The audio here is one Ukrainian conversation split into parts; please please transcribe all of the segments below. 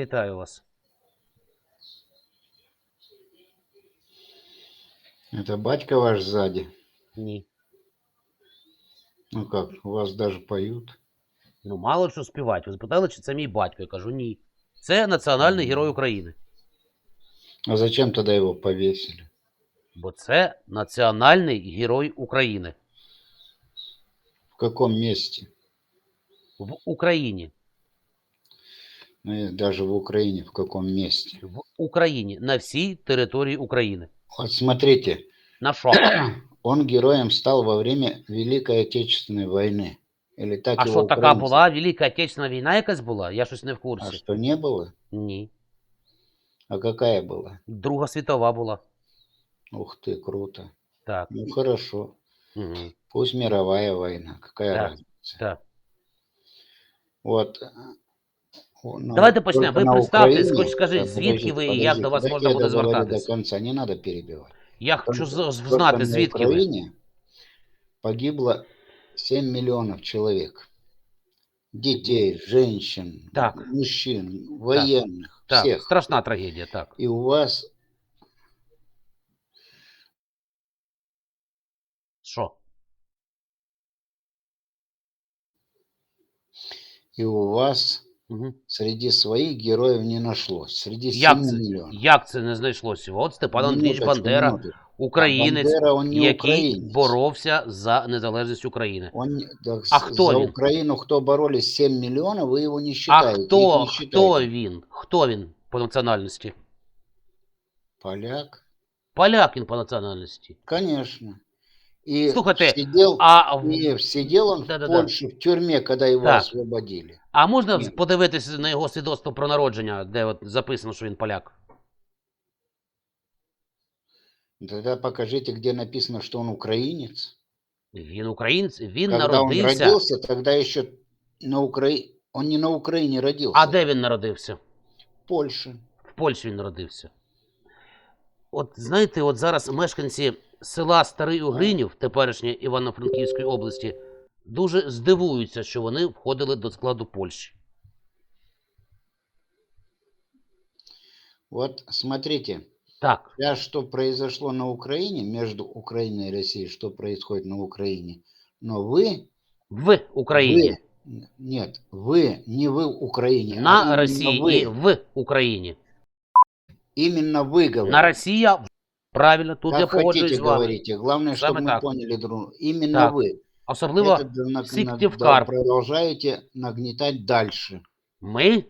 Вітаю вас. Это батька ваш сзади? Ні. Ну как, у вас даже поют? Ну, мало що співати. Ви запитали, чи це мій батько. Я кажу, ні. Це національний герой України. А зачем тогда его повесили? Бо це національний герой України. В каком месте? В Україні. Ну, и даже в Украине в каком месте? В Україні. На всій території України. Вот смотрите, На що? он героем стал во время Великой Отечественной войны. Или так А его що така украинцы- була? Велика Отечественна війна якась була? Я щось не в А курсі. что, не было? Ні. А какая была? Друга світова була. Ух ты, круто. Так. Ну хорошо. Угу. Пусть мировая война. Какая Да. разница? Так. Вот. о, ну, Давайте почнемо. только Ви на представтесь, Украине- хоч скажіть, Так, звідки подождите, ви і як подождите, до вас дайте можна я буде договорю звертатись? До конца, не надо перебивать. Я хочу з- Только знати, на звідки ви. Украине погибло 7 миллионов человек. Детей, женщин, Так. мужчин, военных, Так, всех. страшна трагедія, так. И у вас, Що? и у вас Угу. среди своих героев не нашлось. Среди 7 Як це, миллионов. як це не знайшлося? От Степан Андрійович Бандера, минуточку. українець, Бандера, не який украинец. боровся за незалежність України. Он, так А кто за он? Украину, кто боролись 7 миллионов, вы его не А считаете. их хто, не хто він? Хто він по національності? Поляк? Поляк він по національності. Конечно. И Слушайте, сидел, А, и сидел он Да-да-да. в Польше, в тюрьме, когда его Так. освободили. а можна Ні. подивитися на його свідоцтво про народження, де от записано, що він поляк? Тогда покажите, где написано, что он украинец. Він українець, він Когда он народився. родился, тогда еще на Украине... Он не на Украине родился. А де він народився? В Польше. В Польщі він народився. От знаєте, от зараз мешканці села Старий Угринів, теперішньої Івано-Франківської області, дуже здивуються, що вони входили до складу Польщі. Вот смотрите, Так, сейчас что произошло на Украине, между Украиной и Россией, что происходит на Украине. Но вы, в Україні, вы, нет, вы, не вы в Украине, а на именно Росії вы, і в Україні. именно вы говорите. На Росія правильно, тут я как погоджуюсь хотите з вами. говорите, главное, Саме чтобы мы так. поняли друг друга. Именно Так. вы. Особливо Это да- на- Сыктывкар. да, продолжаете нагнетать дальше. ми,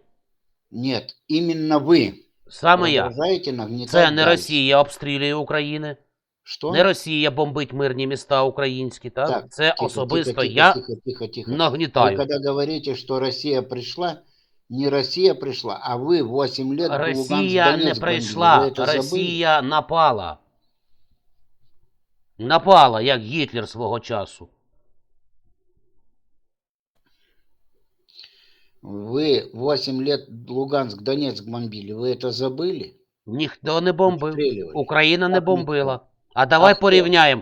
Нет, именно вы саме я. продолжаете нагнетать Це не дальше. Росія обстрілює Україну, Что? не Росія бомбить мирні міста українські, так? Так, Це Тихо, особисто тихо, тихо, я Тихо, тихо, тихо. Вы нагнітаю. когда говорите, что Россия пришла, не Россия пришла, а вы 8 лет Луганск, Росія не Донецк бомбили. прийшла, Вы это забыли? Росія напала. Напала, як Гітлер свого часу. Вы 8 лет Луганск, Донецк бомбили. Вы это забыли? Ніхто не бомбив. Обстрілювали. Україна не Так ніхто. бомбила. А давай хто? порівняємо.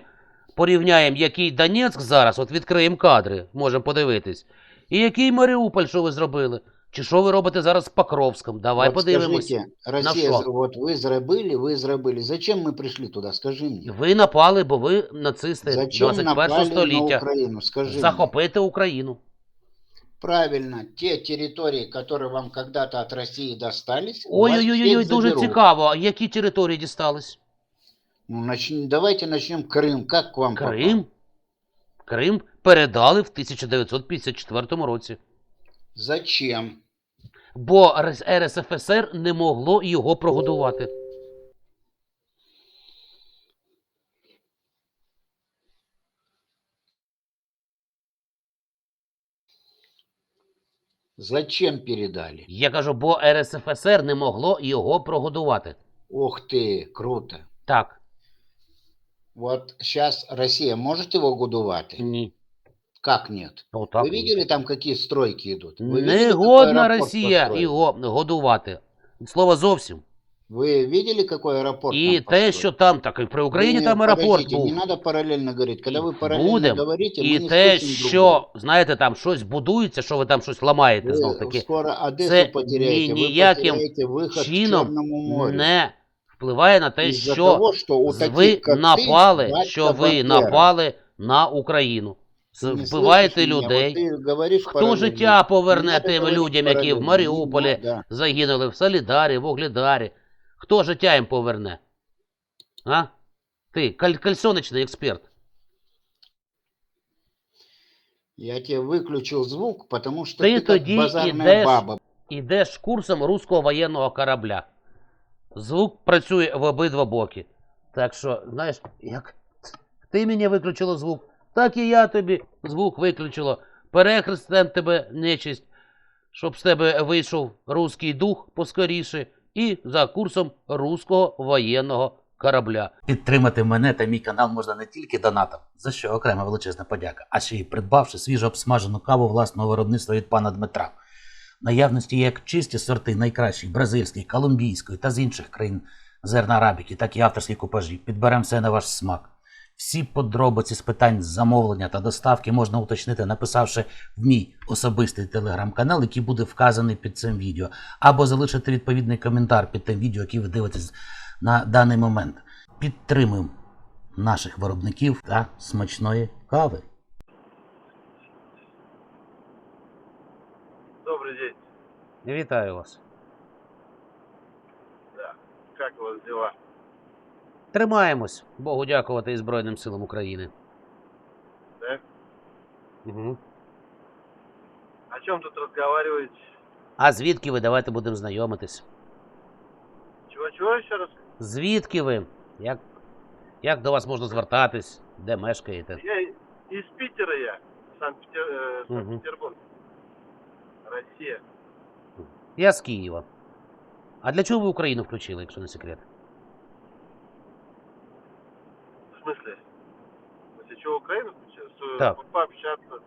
Порівняємо, який Донецьк зараз, от відкриємо кадри, можемо подивитись. І який Маріуполь, що ви зробили? Чи що ви робите зараз з Покровськом? Давай вот подивимось. скажите, Россия, що? з- вот вы зрабили, вы зрабили. Зачем мы пришли туда? Скажи мне. Ви напали, бо ви нацисти Зачем 21 напали на століття. Украину? Скажи мне. Захопити Україну. Правильно, те территории, которые вам когда-то от России достались, у вас Ой-ой-ой, всех дуже заберут. цікаво. А які території дістались? Ну, начнем, давайте начнем Крым. Как к вам попал? Крим. Крим передали в 1954 році. Зачем? Бо РСФСР не могло його прогодувати. Зачем передали? Я кажу, бо РСФСР не могло його прогодувати. Ух ты, круто. Так, Вот сейчас Россия может его годувати? ні. Как нет? Отак. Вы видели там, какие стройки идут? Вы видели, Не какой годна аэропорт Росія построили? його годувати. Слово зовсім. Вы видели, какой аэропорт І там те, построен? що там так, і при Україні Не, там аеропорт подождите, був. Не надо параллельно говорить. Когда вы параллельно Будем. говорите, мы І не те, слышим друг що, знаєте, там щось будується, що ви там щось ламаєте друга. знов Вы таки, скоро Одессу це потеряете, ні- вы ніяким потеряете выход к чином Черному морю. не впливає на те, Из-за що того, что у таких, ви как ты, напали, батька що ви Бандера. напали на Україну. Ты не Вбиваєте слышишь меня? людей. Вот ты говоришь Хто параллельно. життя Не поверне надо тим говорить людям, які в параллельно. Маріуполі Не надо. загинули, в Солідарі, в Оглідарі? Хто життя їм поверне? А? Ти, каль- кальсоночний експерт. Я тебе выключил звук, потому что Ты ты, как тоді базарная ідеш- баба. Ідеш курсом руського воєнного корабля. Звук працює в обидва боки. Так що, знаєш, як ти мені виключило звук, так і я тобі звук виключило. Перехрестем тебе нечисть, щоб з тебе вийшов руський дух поскоріше, і за курсом руського воєнного корабля. Підтримати мене та мій канал можна не тільки донатом, за що окрема величезна подяка, а ще й придбавши свіжо обсмажену каву власного виробництва від пана Дмитра. Наявності як чисті сорти найкращих бразильської, колумбійської та з інших країн зерна арабіки, так і авторські купажі. Підберемо все на ваш смак. Всі подробиці з питань замовлення та доставки можна уточнити, написавши в мій особистий телеграм-канал, який буде вказаний під цим відео, або залишити відповідний коментар під тим відео, яке ви дивитесь на даний момент. Підтримуємо наших виробників та смачної кави. Добрый день. Вітаю вас. Да. Как у вас дела? Тримаємось. Богу дякувати і Збройним силам України. Да? Угу. О чем тут разговариваете? А звідки ви? Давайте будемо знайомитись. Чего-чего еще раз? Звідки ви? Як, як до вас можна звертатись? Де мешкаєте? Я из Питера я. Санкт-Петер- э, Мгм. Я з Києва. А для чого ви Україну включили, якщо не секрет? В смысле? Что, Украину? Э, Так. по- Пообщаться.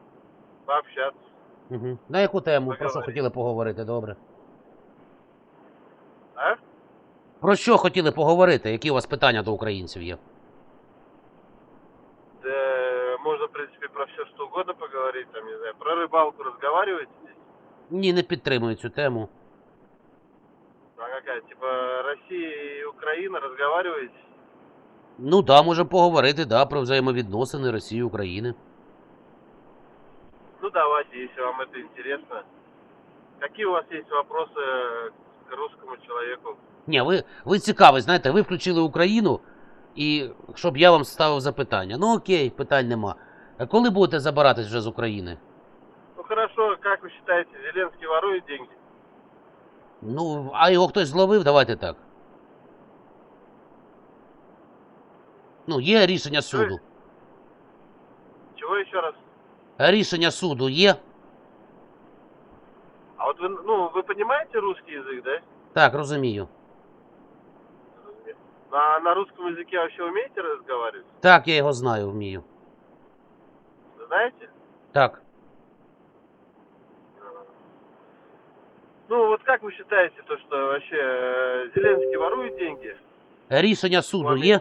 Пообщаться. Угу. На яку тему? Про що хотіли поговорити? Добре. А? Про що хотіли поговорити? Які у вас питання до українців є? Да, можно, в принципе, про все что угодно поговорить. Там, не знаю, про рыбалку разговариваете здесь? Ні, не підтримую цю тему. А какая? Типа Россия и Украина разговариваете? Ну да, можемо поговорити, да, про взаємовідносини Росії і України. Ну давайте, если вам это интересно. Какие у вас есть вопросы к русскому человеку? Ні, ви, ви цікаві, знаєте, ви включили Україну, і щоб я вам ставив запитання. Ну окей, питань нема. А коли будете забиратись вже з України? Ну хорошо, как вы считаете, Зеленский ворует деньги? Ну, а його хтось зловив, давайте так. Ну, є рішення суду. Чего еще раз? Рішення суду є. А вот вы, ну, вы понимаете русский язык, да? Так, розумію. На, на русском языке вообще умеете разговаривать? Так, я його знаю, вмію. Знаете? Так. Ну вот как вы считаете, то, что вообще э, Зеленский ворует деньги? Рішення суду Вони- є.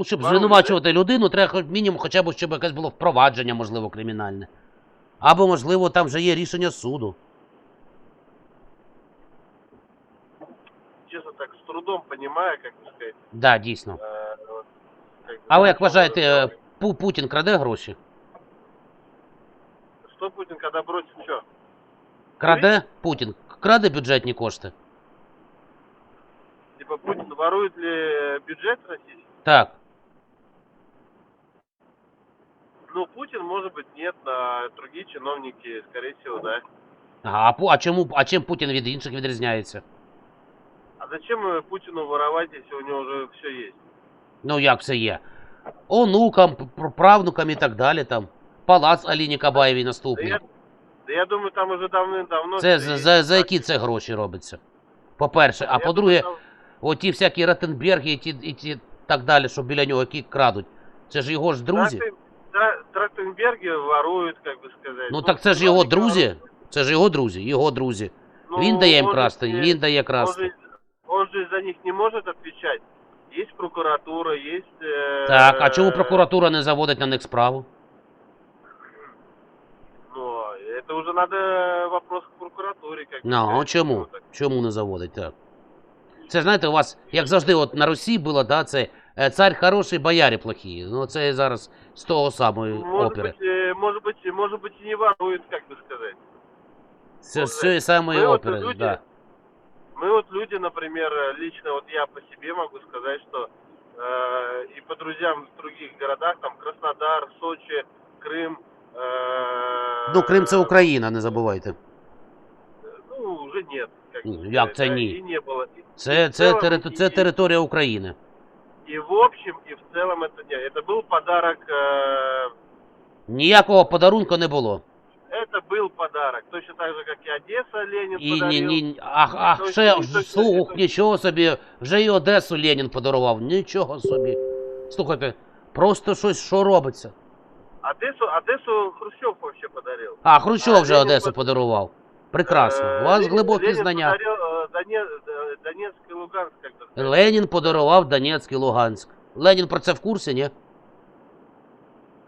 Ну, щоб Ворують, звинувачувати людину, треба хоч мінімум хоча б, щоб якесь було впровадження, можливо, кримінальне. Або, можливо, там вже є рішення суду. Честно так, с трудом понимаю, как бы сказать. Да, дійсно. э, вот, как бы, А ви о як чём вважаєте, е, разговаривать. Пу- Путін краде гроші? Что Путин, когда бросит что? Краде Путін? Краде бюджетні кошти? Типа Путин ворует ли бюджет российский? Так. Ну, Путин, может быть, нет, а другие чиновники, скорее всего, да. Ага, а, Пу- а чому а чим Путін від інших відрізняється? А зачем э, Путину воровать, если у него уже все есть? Ну як все є? Онукам, п- пр- правнукам і так далі там. Палац Аліні Кабаєвій Да наступний. я, да я думаю, там уже давным-давно... Це всё за, есть. за, за які це гроші робиться? По-перше, а Я по-друге, думаю, оті всякі Ротенберги і ті, і ті так далі, що біля нього які крадуть. Це ж його ж там друзі. Трахтен- Тра- Трахтенберги воруют, как бы сказать. Ну так це ж його чиновники друзі. воруют. Це ж його друзі, його друзі. Ну, Він дає їм он же красти, не- він дає Он красти. же, он же за них не может отвечать. Есть прокуратура, есть... э, Так, а чому прокуратура не заводить на них справу? Ну, это уже надо вопрос к прокуратуре. Как бы Ну, а сказать. чому? Ну, так. Чому не заводить так? Це знаєте, у вас, як завжди, от на Росії було, да, це е, цар хороший, бояри плохі. Ну, це зараз з того самої Может опери. быть, э, может быть, может быть, и не воруют, как бы сказать. Це з цієї самої Ми от опери, люди- да. Мы вот люди, например, э, лично вот я по себе могу сказать, что э, и по друзьям в других городах, там Краснодар, Сочи, Крым. э, Ну, Крим це Україна, не забувайте. Ну, уже нет. Как Ну, бы як сказать, це да, ні? И не было. И, Це, в це, целом, тери- це и- територія України. И в общем, и в целом это не. Это был подарок. э, Ніякого подарунку не було. это был подарок. Точно так же, как и Одесса Ленин І подарил. ні, ні, ах, ах, Точно, ще точно, слух, точно. нічого собі. Вже і Одесу Ленін подарував. Нічого собі. Слухайте, просто щось, що робиться. Одессу, Одессу Хрущев вообще подарил. А, Хрущов А, вже Ленін Одесу под- подарував. Прекрасно. Э, У вас Ленин- глибокі Ленин знання. подарил, э, Доне- э, Донецк и Луганск, как бы сказать. Ленін подарував Донецьк і Луганськ. Ленін про це в курсі, ні?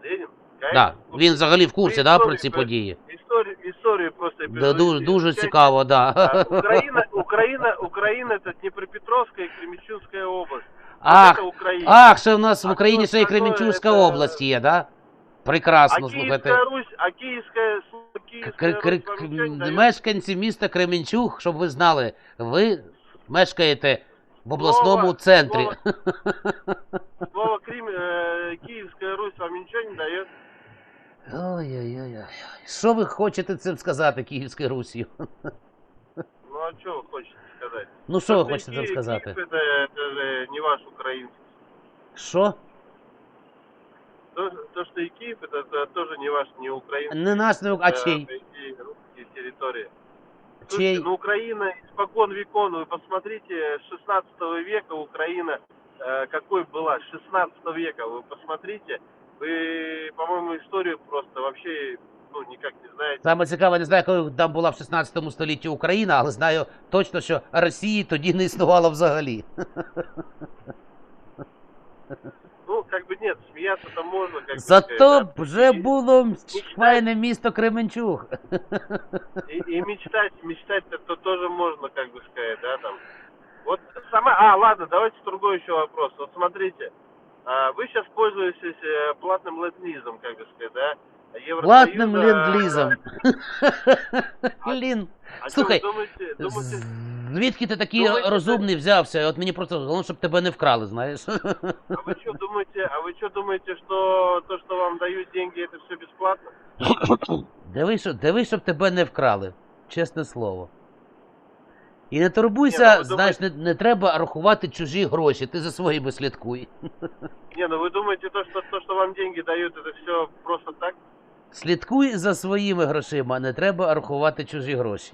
Ленин? Да. Він взагалі в курсі, да, про історію ці про- події. Историю, историю просто... Да, дуже, дуже изучать. цікаво, да. А, Украина, Украина, Украина это Днепропетровская и Кременчугская область. Вот Ах, это Украина. ах, ще в нас в А Україні хто ще і такое Кременчугська це- область є, да? а Прекрасно, Киевская слухайте. Русь, а Киевская, К- Киевская кр- Русь вам ничего не дает? Мешканці міста Кременчуг, щоб ви знали, ви мешкаєте в обласному Слово- центрі. слово- Слово Крим, э, Киевская Русь вам ничего не дает? Ой-ой-ой. Що ви хочете цим сказати, Київською Русію? Ну а что вы хотите сказать? Ну що ви То, что хочете цим Киев- сказати? Киев это, это же не ваш украинский. Що? То, то, что и Киев, это, это тоже не ваш, не украинский. Не наш, не... а это, чий? по идее, русские территории. Чей? Слушайте, ну Украина испокон векон, вы посмотрите, с 16 века Украина э, какой была, с 16 века, вы посмотрите, вы, по-моему, историю просто вообще, ну, никак не знаете. Саме цікаве, не знаю, коли там була в 16 столітті Україна, але знаю точно, що Росії тоді не існувало взагалі. Ну, как бы нет, смеяться-то можно, как бы Зато б вже було файне місто Кременчуг. И, и мечтать, мечтать-то то тоже можно, как бы сказать, да, там. Вот сама, а, ладно, давайте другой еще вопрос. Вот смотрите, а, вы сейчас пользуетесь э, платным ленд-лизом, как бы сказать, да? Евросоюза, Платним а, ленд-лізом. Лін. А Слухай, что вы думаете, думаете, Звідки ти такий думаєте, розумний взявся? От мені просто головне, щоб тебе не вкрали, знаєш. а вы что думаете, а вы что думаете, что то, что вам дают деньги, это все бесплатно? Диви, щоб, диви, щоб тебе не вкрали. Чесне слово. І не Ні, турбуйся, ну, ви знаєш, не, не треба рахувати чужі гроші, ти за своїми слідкуй. Не, ну вы думаете, то, что, то, что вам деньги дают, это все просто так? Слідкуй за своїми грошима, не треба рахувати чужі гроші.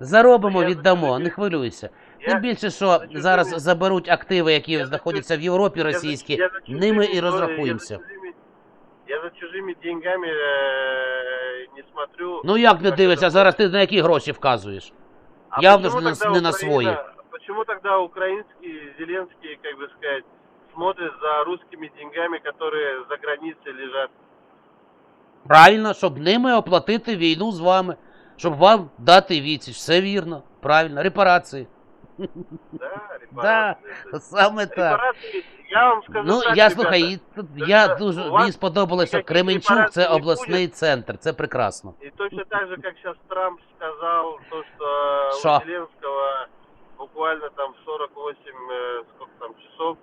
Заробимо, Ну, я за віддамо, чужими- не хвилюйся. Я- Тим більше, що за чужими- зараз заберуть активи, які я за знаходяться в Європі Я за- російські, я за чужими ними і тоже- розрахуємося. Я за чужими, я за чужими деньгами э, не смотрю. Ну як не Как дивишся, это зараз ти на які гроші вказуєш? А явно почему ж не на- тогда не на Украина- свои. Почему тогда украинские, Зеленские, как бы сказать, смотрят за русскими деньгами, которые за границей лежат? Правильно, щоб ними оплатити війну з вами, щоб вам дати відсіч. Все вірно, правильно, репарації. Да, Да, репарации. саме так. Репарации, я вам скажу Ну, так, я ребята, слухай, і тут це я ж дуже у вас мені сподобалося, що ніяких Кременчук репарацій це не обласний центр. Це прекрасно. И точно так же, как сейчас Трамп сказал, то, что Шо? у Зеленского буквально там 48, э, сколько там, часов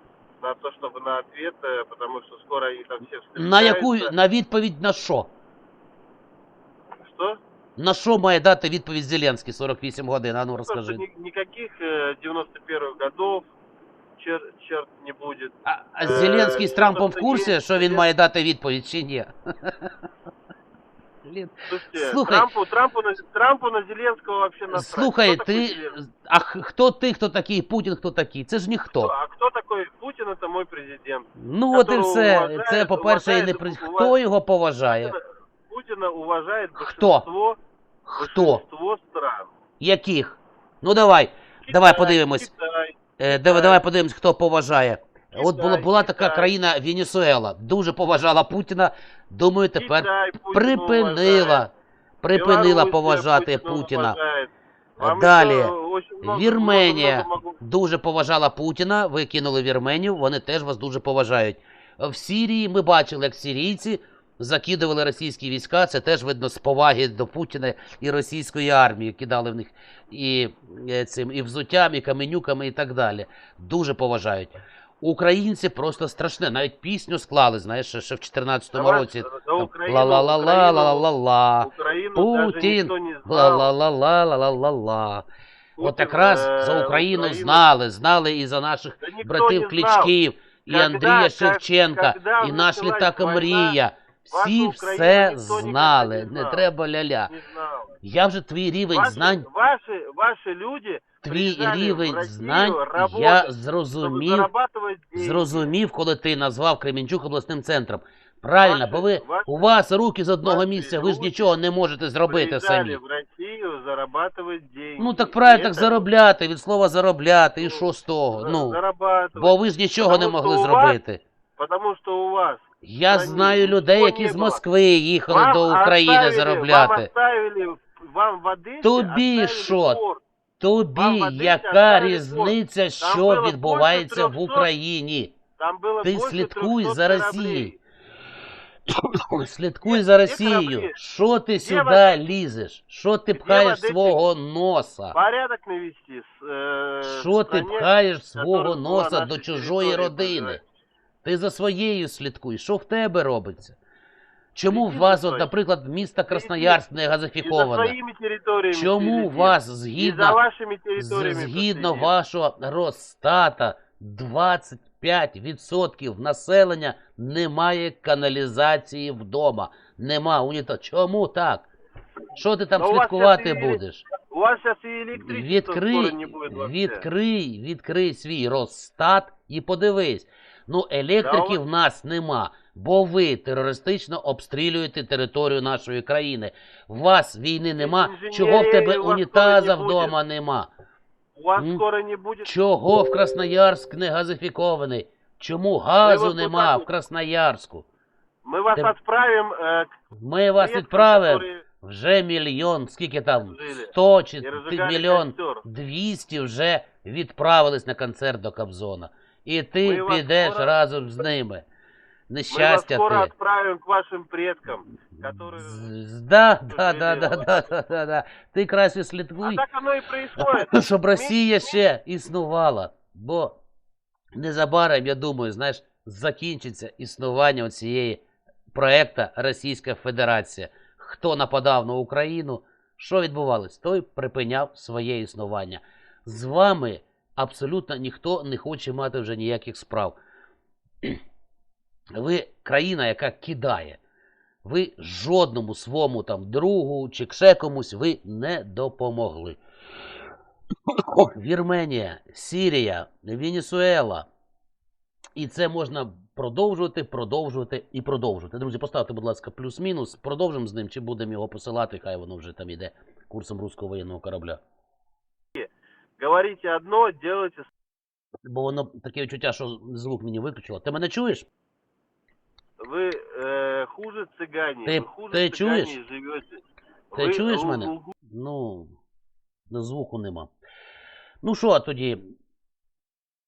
на то, чтобы на ответ, э, потому что скоро они там все На яку встречаются. на відповідь на що? Что? На що має дати відповідь Зеленський 48 годин? А ну То, что розкажи. ни- никаких э, 91 годов чер, черт не будет. А, а Е, Зеленський з Трампом в курсі, що він має дати відповідь чи ні? Блін. Слушайте, Слухай. Трампу, Трампу, на, Трампу на Зеленского вообще насрать. Слухай, Кто такой ти. Зеленский? А х- хто ти, хто такий, Путін хто такий? Це ж ніхто. А кто такой Путин? Это мой президент. Ну от і Которого все. уважають, Це, по-перше, і не уважають, при... уважають. Хто його поважає? Путина, уважает Кто? большинство, Хто? большинство стран. Яких? Ну давай, давай подивимось. Китай. Е, давай, давай подивимось, хто поважає. От була, була така Китай. країна Венесуела, дуже поважала Путіна. Думаю, тепер Китай Путина припинила, уважает. припинила Белоруссия поважати Путіна. уважает. Вам Далі. еще очень много- Вірменія. много- много могу- Дуже поважала Путіна. Ви кинули Вірменію, вони теж вас дуже поважають. В Сирії ми бачили, як сирійці закидували російські війська. Це теж видно з поваги до Путіна і російської армії. Кидали в них і е, цим і взуттям, і каменюками, і так далі. Дуже поважають. Українці просто страшне. Навіть пісню склали, знаєш, ще в 14-му році. за Там Украину- Ла-ла-ла-ла, Украину- ла-ла-ла-ла. Путін, Ла-ла-ла-ла-ла-ла-ла. От якраз е, за Україну знали, знали і за наших братів. Кличків, і Андрія Шевченка, і наш літак Мрія. Всі вашу все Україну ніхто ніколи знали. не Не знав. треба ля-ля. Не знал. Я вже твій рівень Ваши, знань, ваши, ваши люди твій приезжали в рівень Россию знань работать, я чтобы зрозумів, зарабатывать деньги. зрозумів, коли ти назвав Кременчук обласним центром. Правильно, Ваші- бо ви ваші- у вас руки з одного ваші місця, ви ж люди нічого не можете зробити Приезжали самі. в Россию зарабатывать деньги. Ну так правильно, так Это, заробляти, від слова заробляти, і ну, що з того? за- Ну, зарабатывать. бо ви ж нічого не Тому могли що у вас зробити. Потому что у вас Я Та ні, знаю людей, нічого які не з було. Москви їхали вам до України оставили, Вам заробляти. оставили, вам в Одессе Тобі оставили що? порт. Тобі вам в Одесі яка оставили різниця, Там що було відбувається в більше 300 Україні? Там было Ти больше слідкуй 300 за кораблей. Росією. Слідкуй Де- за де Росією. кораблі? Що ти Де сюди вода? лізеш? Що ти Де пхаєш вода? свого носа? Порядок навести. с, э, Що ти стране, пхаєш свого которая была носа нашей до чужої территорией родини? Ти за своєю слідкуй. Що в тебе робиться? Чому в вас, от, наприклад, місто Красноярськ не И за газифіковане? своими территориями Чому следите. вас И за згідно, вашими территориями згідно вашого Росстата 25% населення не має каналізації вдома? Нема уніта. Чому так? Що ти там у вас слідкувати і- будеш? У вас сейчас и электричества скоро Відкрий, не вообще. відкрий, відкрий свій Росстат і подивись. Ну, електрики Да, в нас нема, бо ви терористично обстрілюєте територію нашої країни. У вас війни нема. інженерії Чого в тебе у вас унітаза скоро не буде. вдома нема? У вас М? скоро не будет. Чого в Красноярськ не газифікований? Чому газу от нема отак в от- Красноярську? Мы вас Ты- отправим э, к Ми вас предкам, відправимо которые вже мільйон, скільки там? Жили. 100 чи мільйон костер. 200 вже відправились на концерт до Кобзона. І ти Ми підеш скоро- разом з ними. Мы вас Нещастя скоро ти. отправим к вашим предкам, которые... Да, да, да, да, да, да, да, да. Ти краще А так оно происходит. щоб Росія ще існувала. Бо незабаром, я думаю, знаєш, закінчиться існування цієї проекта Російська Федерація. Хто нападав на Україну, що відбувалось? Той припиняв своє існування. З вами абсолютно ніхто не хоче мати вже ніяких справ. Ви країна, яка кидає. Ви жодному своєму там другу чи ще комусь ви не допомогли. Вірменія, Сірія, Венесуела. І це можна продовжувати, продовжувати і продовжувати. Друзі, поставте, будь ласка, плюс-мінус. Продовжимо з ним, чи будемо його посилати, хай воно вже там іде курсом руського воєнного корабля. Говорите одно, делайте Бо воно таке відчуття, що звук мені виключило. Ти мене чуєш? Вы э, хуже цыгане. Ты- вы хуже ты цыгане чуешь? живете. Ты Вы чуешь лу- мене? лугу- Ну, ну, звуку нема. Ну що тоді?